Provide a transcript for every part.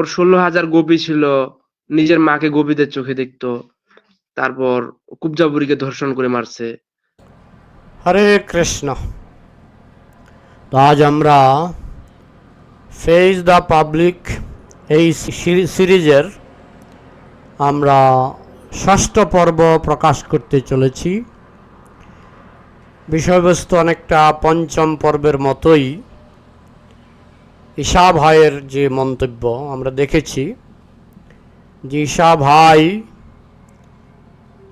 ওর ষোলো হাজার গোপী ছিল, নিজের মাকে গোপীদের চোখে দেখতো। তারপর কুবজা বুড়িকে ধর্ষণ করে মারছে। হরে কৃষ্ণ। তো আজ আমরা ফেস দ্য পাবলিক এই সিরি- সিরিজের আমরা ষষ্ঠ পর্ব প্রকাশ করতে চলেছি। বিষয়বস্তু অনেকটা পঞ্চম পর্বের মতোই। ঈশা ভাইয়ের যে মন্তব্য আমরা দেখেছি যে ঈশা ভাই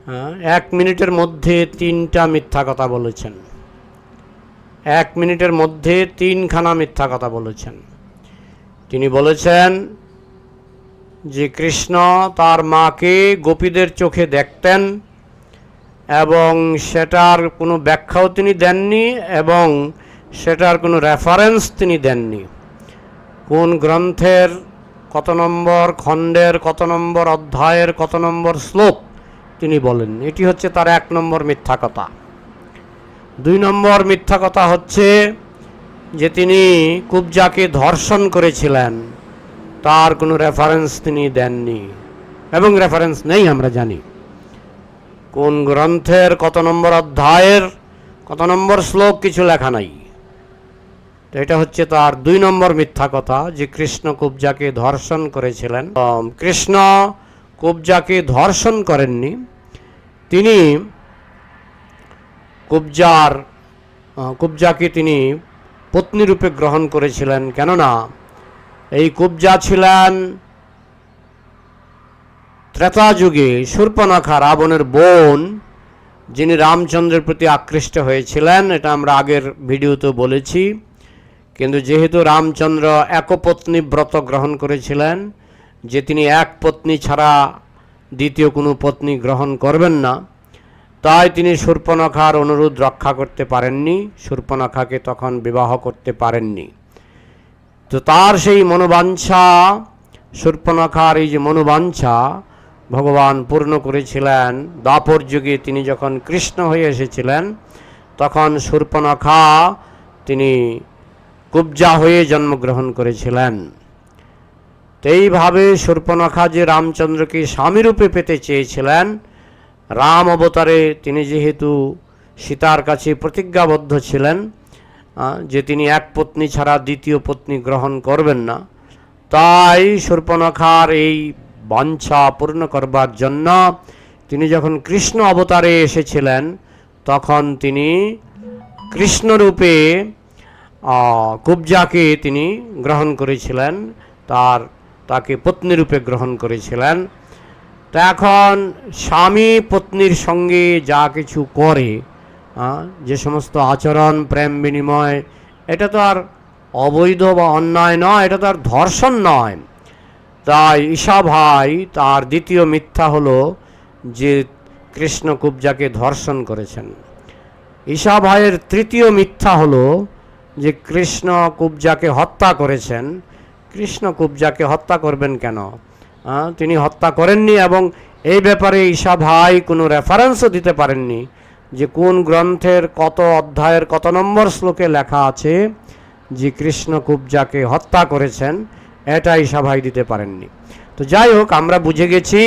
হ্যাঁ, এক মিনিটের মধ্যে তিনটা মিথ্যা কথা বলেছেন। এক মিনিটের মধ্যে তিনখানা মিথ্যা কথা বলেছেন। তিনি বলেছেন যে কৃষ্ণ তার মাকে গোপীদের চোখে দেখতেন এবং সেটার কোনো ব্যাখ্যাও তিনি দেননি এবং সেটার কোনো রেফারেন্স তিনি দেননি। কোন গ্রন্থের কত নম্বর, খণ্ডের কত নম্বর, অধ্যায়ের কত নম্বর শ্লোক তিনি বলেন। এটি হচ্ছে তার এক নম্বর মিথ্যা কথা। দুই নম্বর মিথ্যা কথা হচ্ছে যে তিনি কুবজাকে ধর্ষণ করেছিলেন। তার কোনো রেফারেন্স তিনি দেননি। এবং রেফারেন্স নেই আমরা জানি। কোন গ্রন্থের কত নম্বর অধ্যায়ের কত নম্বর শ্লোক কিছু লেখা নাই। তো এটা হচ্ছে তার দুই নম্বর মিথ্যা কথা যে কৃষ্ণ কুবজাকে ধর্ষণ করেছিলেন। কৃষ্ণ কুবজাকে ধর্ষণ করেননি। তিনি কুবজার কুবজাকে তিনি পত্নীরূপে গ্রহণ করেছিলেন। কেননা এই কুবজা ছিলেন ত্রেতা যুগে শূর্পণখা রাবণের বোন, যিনি রামচন্দ্রের প্রতি আকৃষ্ট হয়েছিলেন। এটা আমরা আগের ভিডিওতে বলেছি। কিন্তু যেহেতু রামচন্দ্র একপত্নী ব্রত গ্রহণ করেছিলেন, যে তিনি এক পত্নী ছাড়া দ্বিতীয় কোনো পত্নী গ্রহণ করবেন না, তাই তিনি শূর্পণখার অনুরোধ রক্ষা করতে পারেননি শূর্পণখাকে তখন বিবাহ করতে পারেননি। তো তার সেই মনোবাঞ্ছা শূর্পণখার এই যে মনোবাঞ্ছা, ভগবান পূর্ণ করেছিলেন। দ্বাপর যুগে তিনি যখন কৃষ্ণ হয়ে এসেছিলেন, তখন শূর্পণখা তিনি কুবজা হয়ে জন্মগ্রহণ করেছিলেন। তো এইভাবে যে রামচন্দ্রকে স্বামীরূপে পেতে চেয়েছিলেন, রাম অবতারে তিনি যেহেতু সীতার কাছে প্রতিজ্ঞাবদ্ধ ছিলেন যে তিনি এক পত্নী ছাড়া দ্বিতীয় পত্নী গ্রহণ করবেন না, তাই শূর্পণখার এই বাঞ্ছা পূর্ণ করবার জন্য তিনি যখন কৃষ্ণ অবতারে এসেছিলেন, তখন তিনি কৃষ্ণরূপে কুবজাকে তিনি গ্রহণ করেছিলেন, তার, তাকে পত্নীরূপে গ্রহণ করেছিলেন। তা এখন স্বামী পত্নীর সঙ্গে যা কিছু করে যে সমস্ত আচরণ, প্রেম বিনিময়, এটা তো আর অবৈধ বা অন্যায় নয়, এটা তো আর ধর্ষণ নয়। তাই ঈশা ভাই তার দ্বিতীয় মিথ্যা হলো যে কৃষ্ণ কুবজাকে ধর্ষণ করেছেন। ঈশা ভাইয়ের তৃতীয় মিথ্যা হলো যে কৃষ্ণ কুবজাকে হত্যা করেছেন, কৃষ্ণ কুবজাকে হত্যা করবেন কেন? তিনি হত্যা করেননি এবং এই ব্যাপারে ঈশা ভাই কোনো রেফারেন্সও দিতে পারেননি যে কোন গ্রন্থের কত অধ্যায়ের কত নম্বর শ্লোকে লেখা আছে যে কৃষ্ণ কুবজাকে হত্যা করেছেন, এটা ঈশা ভাই দিতে পারেননি। তো যাই হোক, আমরা বুঝে গেছি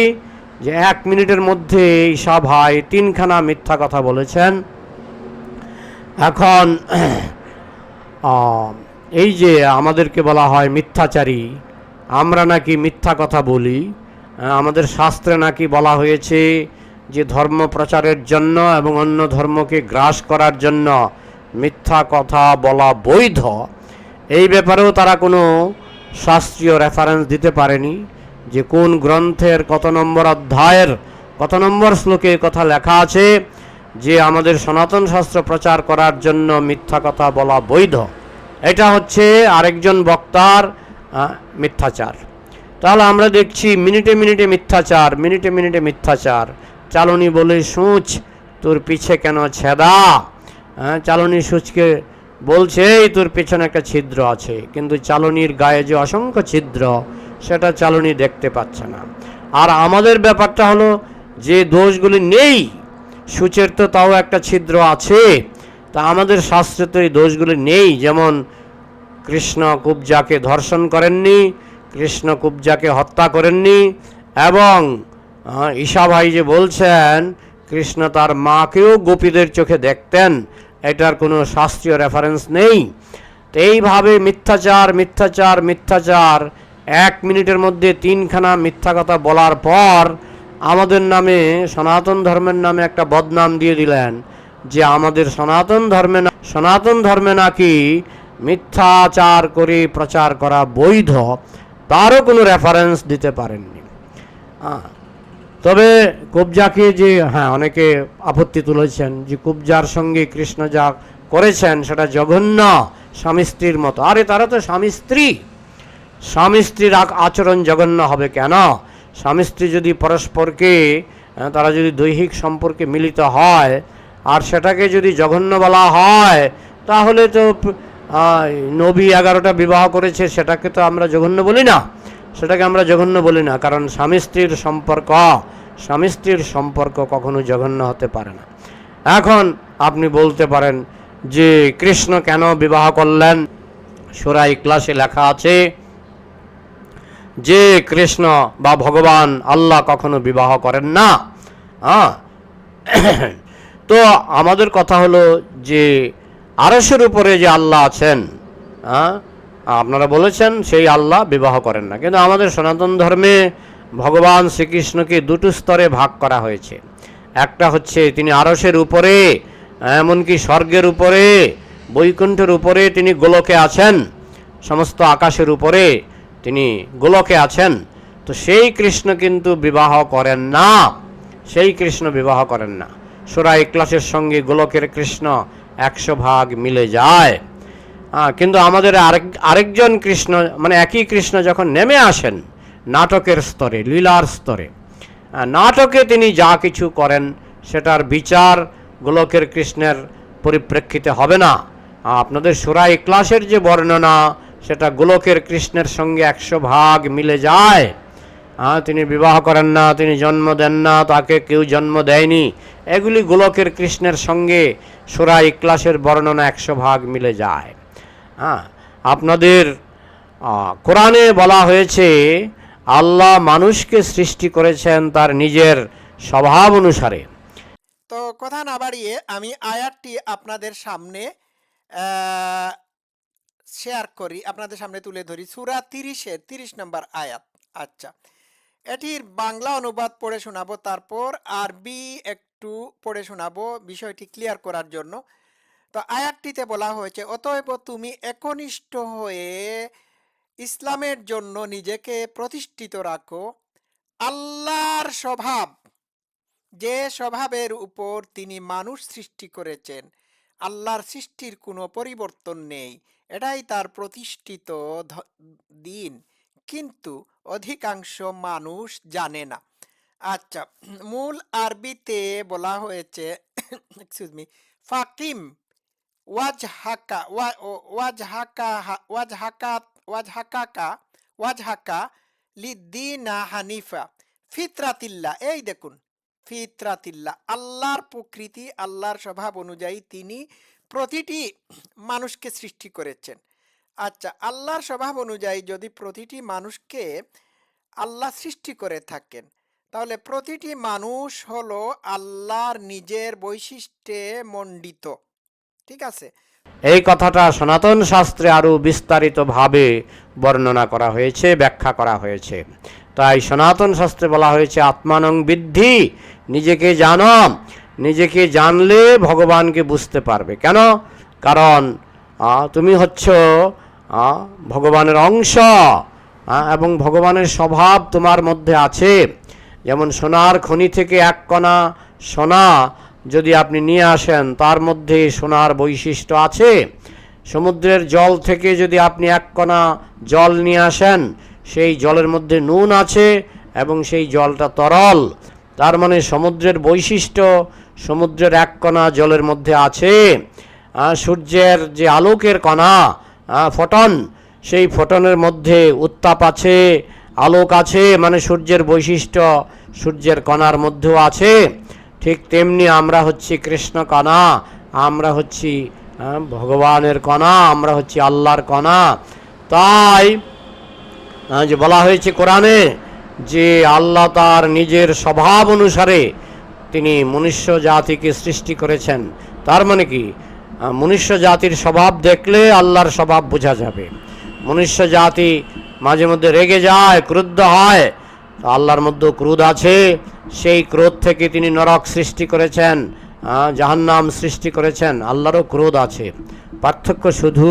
যে এক মিনিটের মধ্যে ঈশা ভাই তিনখানা মিথ্যা কথা বলেছেন। এখন এই যে আমাদেরকে বলা হয় মিথ্যাচারী, আমরা নাকি মিথ্যা কথা বলি আমাদের শাস্ত্রে নাকি বলা হয়েছে যে ধর্ম প্রচারের জন্য এবং অন্য ধর্মকে গ্রাস করার জন্য মিথ্যা কথা বলা বৈধ। এই ব্যাপারেও তারা কোনো শাস্ত্রীয় রেফারেন্স দিতে পারেনি যে কোন গ্রন্থের কত নম্বর অধ্যায়ের কত নম্বর শ্লোকে কথা লেখা আছে যে আমাদের সনাতন শাস্ত্র প্রচার করার জন্য মিথ্যা কথা বলা বৈধ। এটা হচ্ছে আরেকজন বক্তার মিথ্যাচার। তাহলে আমরা দেখছি মিনিটে মিনিটে মিথ্যাচার, মিনিটে মিনিটে মিথ্যাচার। চালনি বলে সুচ, তোর পিছে কেন ছেদা? হ্যাঁ চালনি সুচকে বলছে, "এই তোর পেছনে একটা ছিদ্র আছে। কিন্তু চালনির গায়ে যে অসংখ্য ছিদ্র, সেটা চালনি দেখতে পাচ্ছে না। আর আমাদের ব্যাপারটা হলো, যে দোষগুলি নেই, সূচের তো তাও একটা ছিদ্র আছে। তা আমাদের শাস্ত্রে তো এই দোষগুলি নেই। যেমন কৃষ্ণ কুবজাকে ধর্ষণ করেননি কৃষ্ণ কুব্জাকে হত্যা করেননি এবং আহ, ঈশা ভাই যে বলছেন কৃষ্ণ তার মাকেও গোপীদের চোখে দেখতেন। এটার কোনো শাস্ত্রীয় রেফারেন্স নেই। তো এইভাবে মিথ্যাচার মিথ্যাচার মিথ্যাচার এক মিনিটের মধ্যে তিনখানা মিথ্যা কথা বলার পর আমাদের নামে সনাতন ধর্মের নামে একটা বদনাম দিয়ে দিলেন। যে আমাদের সনাতন ধর্মে না সনাতন ধর্মে নাকি মিথ্যাচার করে প্রচার করা বৈধ, তারও কোনো রেফারেন্স দিতে পারেননি। তবে কুবজাকে যে হ্যাঁ অনেকে আপত্তি তুলেছেন যে কুবজার সঙ্গে কৃষ্ণ যা করেছেন সেটা জঘন্য স্বামী স্ত্রীর মতো। আরে, তারা তো স্বামী স্ত্রী। স্বামী স্ত্রীর আচরণ জঘন্য হবে কেন? স্বামী স্ত্রী যদি পরস্পরকে তারা যদি দৈহিক সম্পর্কে মিলিত হয় আর সেটাকে যদি জঘন্য বলা হয়, তাহলে তো নবী এগারোটা বিবাহ করেছে, সেটাকে তো আমরা জঘন্য বলি না। সেটাকে আমরা জঘন্য বলি না, কারণ স্বামী স্ত্রীর সম্পর্ক, স্বামী স্ত্রীর সম্পর্ক কখনো জঘন্য হতে পারে না। এখন আপনি বলতে পারেন যে কৃষ্ণ কেন বিবাহ করলেন? সুরাই ক্লাসে লেখা আছে, যে কৃষ্ণ বা ভগবান আল্লাহ কখনো বিবাহ করেন না। হ্যাঁ তো আমাদের কথা হলো যে আরসের উপরে যে আল্লাহ আছেন হ্যাঁ? আপনারা বলেছেন সেই আল্লাহ বিবাহ করেন না। কিন্তু আমাদের সনাতন ধর্মে ভগবান শ্রীকৃষ্ণকে দুটো স্তরে ভাগ করা হয়েছে। একটা হচ্ছে তিনি আরসের উপরে, এমনকি স্বর্গের উপরে, বৈকুণ্ঠের উপরে তিনি গোলকে আছেন, সমস্ত আকাশের উপরে তিনি গোলকে আছেন। তো সেই কৃষ্ণ কিন্তু বিবাহ করেন না, সেই কৃষ্ণ বিবাহ করেন না। সুরাই ক্লাসের সঙ্গে গোলকের কৃষ্ণ একশো ভাগ মিলে যায়। কিন্তু আমাদের আরেক, আরেকজন কৃষ্ণ মানে একই কৃষ্ণ যখন নেমে আসেন নাটকের স্তরে, লীলার স্তরে নাটকে তিনি যা কিছু করেন সেটার বিচার গোলকের কৃষ্ণের পরিপ্রেক্ষিতে হবে না। আপনাদের সুরাই ক্লাসের যে বর্ণনা, সেটা গোলকের কৃষ্ণের সঙ্গে একশো ভাগ মিলে যায়। হ্যাঁ তিনি বিবাহ করেন না, তিনি জন্ম দেন না, তাকে কেউ জন্ম দেয়নি। এগুলি গোলকের কৃষ্ণের সঙ্গে সুরাই ক্লাসের বর্ণনা একশো ভাগ মিলে যায়। হ্যাঁ আপনাদের কোরআনে বলা হয়েছে, আল্লাহ মানুষকে সৃষ্টি করেছেন তার নিজের স্বভাব অনুসারে। তো কথা না বাড়িয়ে আমি আয়াতটি আপনাদের সামনে শেয়ার করি, আপনাদের সামনে তুলে ধরি। সুরা তিরিশের, তিরিশ নম্বর আয়াত। আচ্ছা এটির বাংলা অনুবাদ পড়ে শোনাবো, তারপর আরবি একটু পড়ে শোনাবো বিষয়টি ক্লিয়ার করার জন্য। তো আয়াতটিতে বলা হয়েছে, অতএব তুমি একনিষ্ঠ হয়ে ইসলামের জন্য নিজেকে প্রতিষ্ঠিত রাখো। আল্লাহর স্বভাব, যে স্বভাবের উপর তিনি মানুষ সৃষ্টি করেছেন, আল্লাহর সৃষ্টির কোনো পরিবর্তন নেই। এটাই তার প্রতিষ্ঠিত দিন। কিন্তু অধিকাংশ মানুষ জানে না। আচ্ছা মূল আরবিতে বলা হয়েছে এক্সকিউজ মি ফাকিম ওয়াজ হাকা হাকাকা ওয়াজ হাকা লিদ্দিনা হানিফা ফিতরাতিল্লা এই দেখুন ফিতরাতিল্লা আল্লাহর প্রকৃতি, আল্লাহর স্বভাব অনুযায়ী তিনি প্রতিটি মানুষকে সৃষ্টি করেছেন। আচ্ছা আল্লাহর স্বভাব অনুযায়ী যদি প্রতিটি মানুষকে আল্লাহ সৃষ্টি করে থাকেন তাহলে প্রতিটি মানুষ হলো আল্লাহর নিজের বৈশিষ্ট্যে মণ্ডিত। ঠিক আছে? এই কথাটা সনাতন শাস্ত্রে আরও বিস্তারিতভাবে বর্ণনা করা হয়েছে, ব্যাখ্যা করা হয়েছে। তাই সনাতন শাস্ত্রে বলা হয়েছে, আত্মানং বৃদ্ধি, নিজেকে জানো, নিজেকে জানলে ভগবানকে বুঝতে পারবে। কেন? কারণ তুমি হচ্ছ ভগবানের অংশ এবং ভগবানের স্বভাব তোমার মধ্যে আছে। যেমন সোনার খনি থেকে এক কণা সোনা যদি আপনি নিয়ে আসেন, তার মধ্যে সোনার বৈশিষ্ট্য আছে। সমুদ্রের জল থেকে যদি আপনি এক কণা জল নিয়ে আসেন, সেই জলের মধ্যে নুন আছে এবং সেই জলটা তরল। তার মানে সমুদ্রের বৈশিষ্ট্য সমুদ্রের এক কণা জলের মধ্যে আছে। সূর্যের যে আলোকের কণা ফোটন, সেই ফোটনের মধ্যে উত্তাপ আছে। আলোক আছে মানে সূর্যের বৈশিষ্ট্য, সূর্যের কণার মধ্যেও আছে। ঠিক তেমনি আমরা হচ্ছি কৃষ্ণ কণা, আমরা হচ্ছি ভগবানের কণা, আমরা হচ্ছি আল্লাহর কণা। তাই যে বলা হয়েছে কোরআনে যে আল্লাহ তার নিজের স্বভাব অনুসারে তিনি মনুষ্য জাতিকে সৃষ্টি করেছেন। তার মানে কি? মনুষ্য জাতির স্বভাব দেখলে আল্লাহর স্বভাব বোঝা যাবে। মনুষ্য জাতি মাঝে মধ্যে রেগে যায়, ক্রুদ্ধ হয়। আল্লাহর মধ্যে ক্রোধ আছে। সেই ক্রোধ থেকে তিনি নরক সৃষ্টি করেছেন জাহান্নাম সৃষ্টি করেছেন। আল্লাহরও ক্রোধ আছে। পার্থক্য শুধু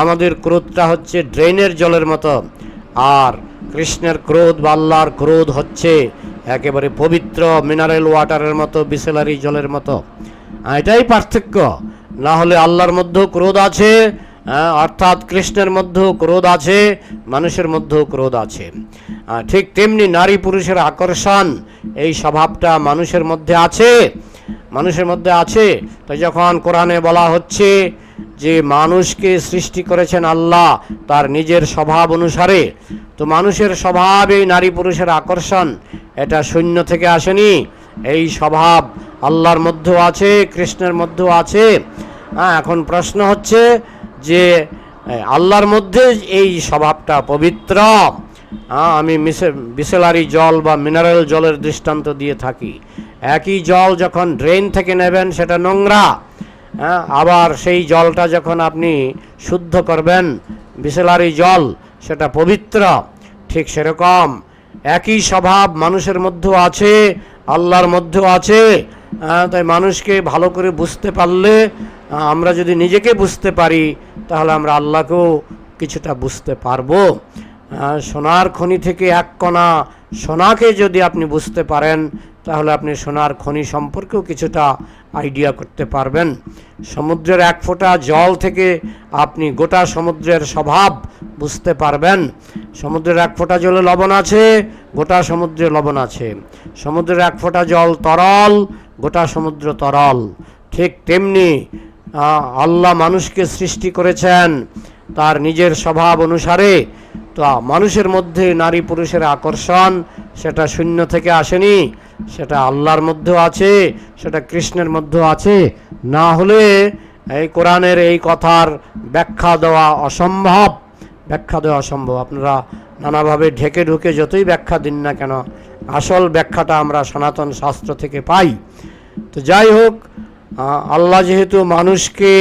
আমাদের ক্রোধটা হচ্ছে ড্রেনের জলের মতো। আর কৃষ্ণের ক্রোধ বা আল্লাহর ক্রোধ হচ্ছে একেবারে পবিত্র মিনারেল ওয়াটারের মতো, বিসেলারি জলের মতো। এটাই পার্থক্য। না হলে আল্লাহর মধ্যেও ক্রোধ আছে অর্থাৎ কৃষ্ণের মধ্যেও ক্রোধ আছে, মানুষের মধ্যেও ক্রোধ আছে। ঠিক তেমনি নারী পুরুষের আকর্ষণ, এই স্বভাবটা মানুষের মধ্যে আছে, মানুষের মধ্যে আছে। তো যখন কোরআনে বলা হচ্ছে যে মানুষকে সৃষ্টি করেছেন আল্লাহ তার নিজের স্বভাব অনুসারে, তো মানুষের স্বভাব এই নারী পুরুষের আকর্ষণ, এটা শূন্য থেকে আসেনি। এই স্বভাব আল্লাহর মধ্যেও আছে, কৃষ্ণের মধ্যেও আছে। হ্যাঁ এখন প্রশ্ন হচ্ছে যে আল্লাহর মধ্যে এই স্বভাবটা পবিত্র। আমি বিসেলারি জল বা মিনারেল জলের দৃষ্টান্ত দিয়ে থাকি। একই জল যখন ড্রেন থেকে নেবেন সেটা নোংরা। হ্যাঁ, আবার সেই জলটা যখন আপনি শুদ্ধ করবেন বিসেলারি জল সেটা পবিত্র। ঠিক সেরকম একই স্বভাব মানুষের মধ্যেও আছে আল্লাহর মধ্যেও আছে। তাই মানুষকে ভালো করে বুঝতে পারলে আমরা যদি নিজেকে বুঝতে পারি, তাহলে আমরা আল্লাহকেও কিছুটা বুঝতে পারব। সোনার খনি থেকে এক কণা সোনাকে যদি আপনি বুঝতে পারেন, তাহলে আপনি সোনার খনি সম্পর্কেও কিছুটা আইডিয়া করতে পারবেন। সমুদ্রের এক ফোঁটা জল থেকে আপনি গোটা সমুদ্রের স্বভাব বুঝতে পারবেন। সমুদ্রের এক ফোঁটা জলে লবণ আছে, গোটা সমুদ্রে লবণ আছে। সমুদ্রের এক ফোঁটা জল তরল, গোটা সমুদ্র তরল। ঠিক তেমনি আল্লাহ মানুষকে সৃষ্টি করেছেন তার নিজের স্বভাব অনুসারে। তো মানুষের মধ্যে নারী পুরুষের আকর্ষণ, সেটা শূন্য থেকে আসেনি, সেটা আল্লাহর মধ্যেও আছে, সেটা কৃষ্ণের মধ্যেও আছে। না হলে এই কোরআনের এই কথার ব্যাখ্যা দেওয়া অসম্ভব, ব্যাখ্যা দেওয়া অসম্ভব। আপনারা নানাভাবে ঢেকে ঢুকে যতই ব্যাখ্যা দিন না কেন, আসল ব্যাখ্যাটা আমরা সনাতন শাস্ত্র থেকে পাই। তো যাই হোক আল্লাহ যেহেতু মানুষকে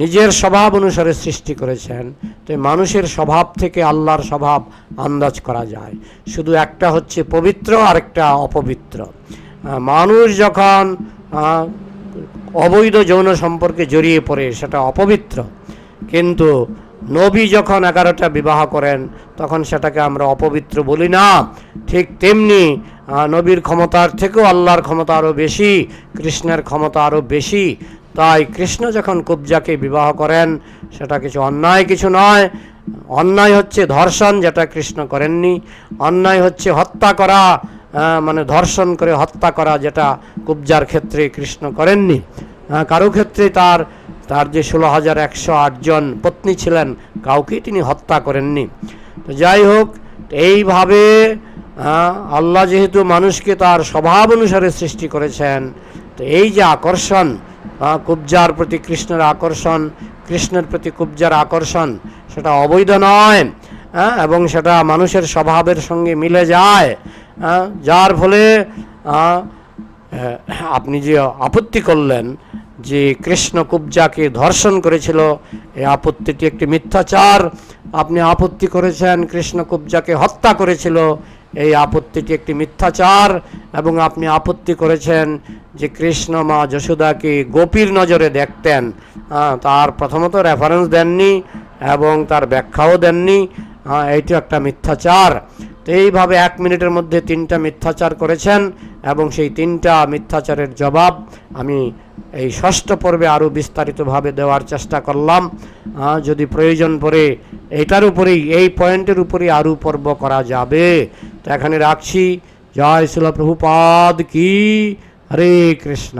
নিজের স্বভাব অনুসারে সৃষ্টি করেছেন, তো মানুষের স্বভাব থেকে আল্লাহর স্বভাব আন্দাজ করা যায়। শুধু একটা হচ্ছে পবিত্র আর একটা অপবিত্র মানুষ যখন অবৈধ যৌন সম্পর্কে জড়িয়ে পড়ে, সেটা অপবিত্র। কিন্তু নবী যখন এগারোটা বিবাহ করেন, তখন সেটাকে আমরা অপবিত্র বলি না। ঠিক তেমনি নবীর ক্ষমতার থেকেও আল্লাহর ক্ষমতা আরও বেশি, কৃষ্ণের ক্ষমতা আরও বেশি। তাই কৃষ্ণ যখন কুবজাকে বিবাহ করেন, সেটা কিছু অন্যায় কিছু নয়। অন্যায় হচ্ছে ধর্ষণ, যেটা কৃষ্ণ করেননি। অন্যায় হচ্ছে হত্যা করা মানে ধর্ষণ করে হত্যা করা, যেটা কুবজার ক্ষেত্রে কৃষ্ণ করেননি। কারও ক্ষেত্রে তার তার যে ষোলো হাজার একশো আটজন পত্নী ছিলেন কাউকেই তিনি হত্যা করেননি। তো যাই হোক এইভাবে আল্লাহ যেহেতু মানুষকে তার স্বভাব অনুসারে সৃষ্টি করেছেন তো এই যে আকর্ষণ কুবজার প্রতি কৃষ্ণের আকর্ষণ কৃষ্ণের প্রতি কুবজার আকর্ষণ সেটা অবৈধ নয় হ্যাঁ, এবং সেটা মানুষের স্বভাবের সঙ্গে মিলে যায় যার ফলে আপনি যে আপত্তি করলেন যে কৃষ্ণ কুবজাকে ধর্ষণ করেছিল এই আপত্তিটি একটি মিথ্যাচার। আপনি আপত্তি করেছেন, কৃষ্ণ কুবজাকে হত্যা করেছিল, এই আপত্তিটি একটি মিথ্যাচার এবং আপনি আপত্তি করেছেন যে কৃষ্ণ মা যশোদাকে গোপীর নজরে দেখতেন। তার প্রথমত রেফারেন্স দেননি এবং তার ব্যাখ্যাও দেননি। হ্যাঁ এইটি একটা মিথ্যাচার। তো এইভাবে এক মিনিটের মধ্যে তিনটা মিথ্যাচার করেছেন এবং সেই তিনটা মিথ্যাচারের জবাব আমি এই ষষ্ঠ পর্বে আরও বিস্তারিতভাবে দেওয়ার চেষ্টা করলাম। যদি প্রয়োজন পড়ে এটার উপরেই, এই পয়েন্টের উপরেই আরও পর্ব করা যাবে। তো এখানে রাখছি। জয় শিল প্রভুপাদ কি? হরে কৃষ্ণ।